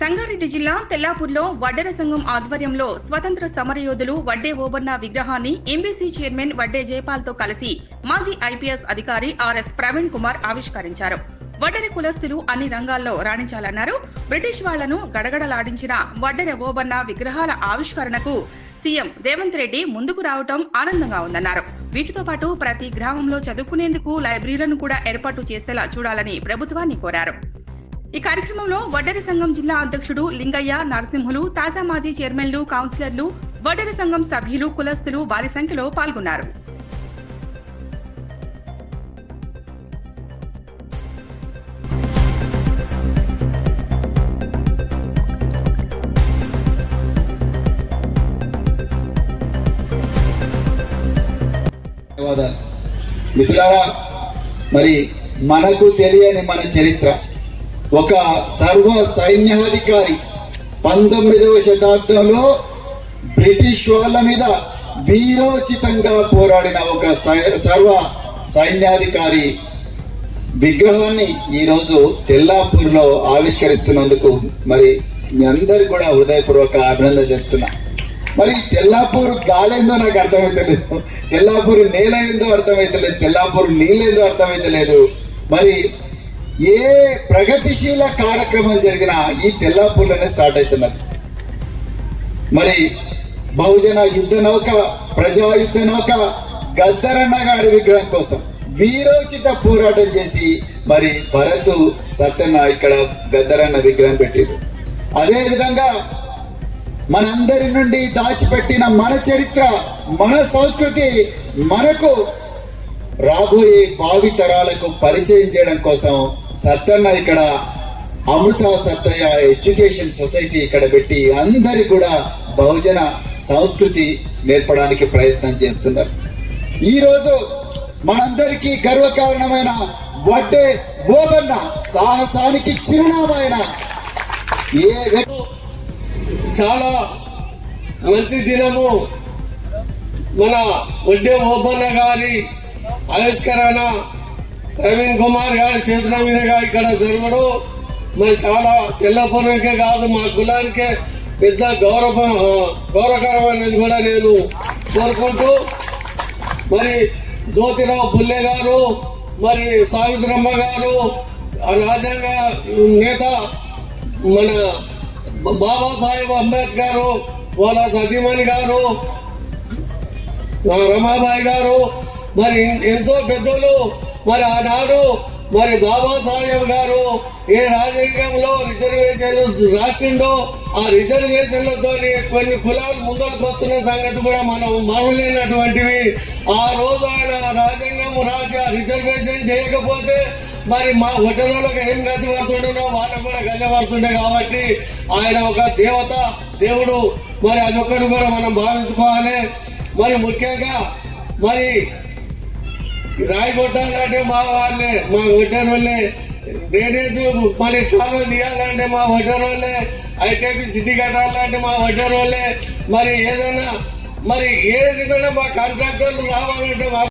సంగారెడ్డి జిల్లా తెల్లాపూర్లో వడ్డెర సంఘం ఆధ్వర్యంలో స్వతంత్ర సమరయోధులు వడ్డే ఓబన్న విగ్రహాన్ని ఎంబీసీ చైర్మన్ వడ్డే జయపాల్తో కలిసి మాజీ ఐపీఎస్ అధికారి ఆర్ఎస్ ప్రవీణ్ కుమార్ ఆవిష్కరించారు. వడ్డెర కులస్తులు అన్ని రంగాల్లో రాణించాలన్నారు. బ్రిటిష్ వాళ్ళను గడగడలాడించిన వడ్డెర ఓబన్న విగ్రహాల ఆవిష్కరణకు సీఎం రేవంత్ రెడ్డి ముందుకు రావటం ఆనందంగా ఉందన్నారు. వీటితో పాటు ప్రతి గ్రామంలో చదువుకునేందుకు లైబ్రరీలను కూడా ఏర్పాటు చేసేలా చూడాలని ప్రభుత్వాన్ని కోరారు. ఈ కార్యక్రమంలో వడ్డరి సంఘం జిల్లా అధ్యక్షుడు లింగయ్య నరసింహులు తాజా మాజీ చైర్మన్లు కౌన్సిలర్లు వడ్డరి సంఘం సభ్యులు కులస్తులు భారీ సంఖ్యలో పాల్గొన్నారు. మిత్రులారా మరి మనకు తెలియని మన చరిత్ర. ఒక సర్వ సైన్యాధికారి పంతొమ్మిదవ శతాబ్దంలో బ్రిటిష్ వాళ్ళ మీద వీరోచితంగా పోరాడిన ఒక సై- సర్వ సైన్యాధికారి విగ్రహాన్ని ఈరోజు తెల్లాపూర్లో ఆవిష్కరిస్తున్నందుకు మరి మీ అందరికి కూడా హృదయపూర్వక అభినందన చెప్తున్నా మరి తెల్లాపూర్ గాలేందో నాకు అర్థమైతలేదు తెల్లాపూర్ నేల ఏందో అర్థమైతలేదు తెల్లాపూర్ నీళ్ళేందో అర్థమైతలేదు మరి ఏ ప్రగతిశీల కార్యక్రమం జరిగినా ఈ తెల్లాపూర్లోనే స్టార్ట్ అవుతున్నది మరి. బహుజన యుద్ధ నౌక ప్రజా యుద్ధ నౌక గద్దరన్న గారి విగ్రహం కోసం వీరోచిత పోరాటం చేసి మరి భరత్ సత్యన్న ఇక్కడ గద్దరన్న విగ్రహం పెట్టారు. అదే విధంగా మనందరి నుండి దాచిపెట్టిన మన చరిత్ర మన సంస్కృతి మనకు రాబోయే భావి తరాలకు పరిచయం చేయడం కోసం సత్తన్న ఇక్కడ అమృత సత్తయ్య ఎడ్యుకేషన్ సొసైటీ ఇక్కడ పెట్టి అందరి కూడా బహుజన సంస్కృతి నేర్పడానికి ప్రయత్నం చేస్తున్నారు. ఈరోజు మనందరికీ గర్వకారణమైన వడ్డే ఓబన్న సాహసానికి చిరునామైన ఏ చాలా మంచి దినము మన వడ్డే ఓబన్న గారి ఆవిష్కరణ ప్రవీణ్ కుమార్ గారి చేతుల మీదుగా ఇక్కడ జరగడం. మరి చాలా తెల్లపురంకే కాదు మా కులానికే పెద్ద గౌరవ గౌరవకరమైనది కూడా నేను కోరుకుంటూ. మరి జ్యోతిరావు పుల్లె గారు మరి సావిత్రమ్మ గారు రాజ్యాంగ నేత మన బాబాసాహెబ్ అంబేద్కర్ వాళ్ళ సతీమణి గారు రమాబాయి గారు మరి ఎంతో పెద్దలు మరి ఆనాడు మరి బాబాసాహెబ్ గారు ఏ రాజ్యాంగంలో రిజర్వేషన్లు రాసిండో ఆ రిజర్వేషన్లతో కొన్ని కులాలు ముందరకు వస్తున్న సంగతి కూడా మనం మరవలేనటువంటివి. ఆ రోజు ఆయన రాజ్యాంగం రాసి ఆ రిజర్వేషన్ చేయకపోతే మరి మా హోటళ్ళకి ఏం గతి పడుతుండో వాళ్ళకు కూడా గజ పడుతుండే కాబట్టి ఆయన ఒక దేవత దేవుడు. మరి అదొక్కటి కూడా మనం భావించుకోవాలి. మరి ముఖ్యంగా మరి రాయి కొట్టాలంటే మా వాళ్ళే మా ఒడ్డర్ వాళ్ళే డ్రైనేజ్ మళ్ళీ కాలువ తీయాలంటే మా వడ్డన వాళ్ళే ఐటీపీ సిటీ కట్టాలంటే మా వడ్డన వాళ్ళే మరి ఏదైనా మరి ఏది కూడా మా కాంట్రాక్టర్లు రావాలంటే మా